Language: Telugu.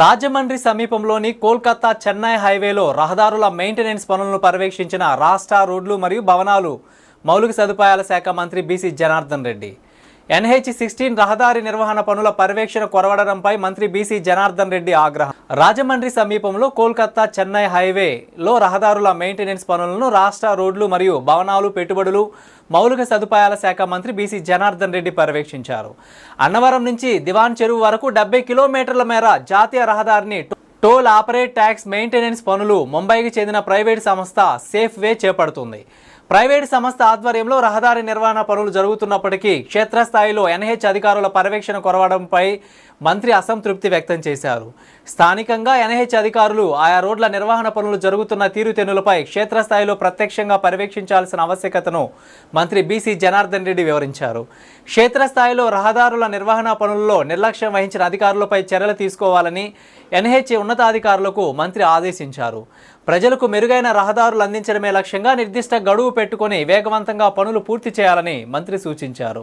రాజమండ్రి సమీపంలోని కోల్కతా చెన్నై హైవేలో రహదారుల మెయింటెనెన్స్ పనులను పర్యవేక్షించిన రాష్ట్ర రోడ్లు మరియు భవనాలు మౌలిక సదుపాయాల శాఖ మంత్రి BC Janardhan Reddy. NH sixteen రహదారి నిర్వహణ పనుల పర్యవేక్షణ కొరవడడంపై మంత్రి బీసీ జనార్దన్ రెడ్డి ఆగ్రహం. రాజమండ్రి సమీపంలో కోల్కతా చెన్నై హైవేలో రహదారుల మెయింటెనెన్స్ పనులను రాష్ట్ర రోడ్లు మరియు భవనాలు పెట్టుబడులు మౌలిక సదుపాయాల శాఖ మంత్రి బీసీ జనార్దన్ రెడ్డి పర్యవేక్షించారు. అన్నవరం నుంచి దివాన్ చెరువు వరకు డెబ్బై కిలోమీటర్ల మేర జాతీయ రహదారిని టోల్ ఆపరేట్ ట్యాక్స్ మెయింటెనెన్స్ పనులు ముంబైకి చెందిన ప్రైవేట్ సంస్థ సేఫ్ వే చేపడుతుంది. ప్రైవేటు సంస్థ ఆధ్వర్యంలో రహదారి నిర్వహణ పనులు జరుగుతున్నప్పటికీ క్షేత్రస్థాయిలో ఎన్హెచ్ అధికారుల పర్యవేక్షణ కొరవడంపై మంత్రి అసంతృప్తి వ్యక్తం చేశారు. స్థానికంగా ఎన్హెచ్ అధికారులు ఆయా రోడ్ల నిర్వహణ పనులు జరుగుతున్న తీరుతెన్నులపై క్షేత్రస్థాయిలో ప్రత్యక్షంగా పర్యవేక్షించాల్సిన ఆవశ్యకతను మంత్రి బీసీ జనార్దన్ రెడ్డి వివరించారు. క్షేత్రస్థాయిలో రహదారుల నిర్వహణ పనుల్లో నిర్లక్ష్యం వహించిన అధికారులపై చర్యలు తీసుకోవాలని ఎన్హెచ్ ఉన్నతాధికారులకు మంత్రి ఆదేశించారు. ప్రజలకు మెరుగైన రహదారులు అందించడమే లక్ష్యంగా నిర్దిష్ట గడువు పెట్టుకుని వేగవంతంగా పనులు పూర్తి చేయాలని మంత్రి సూచించారు.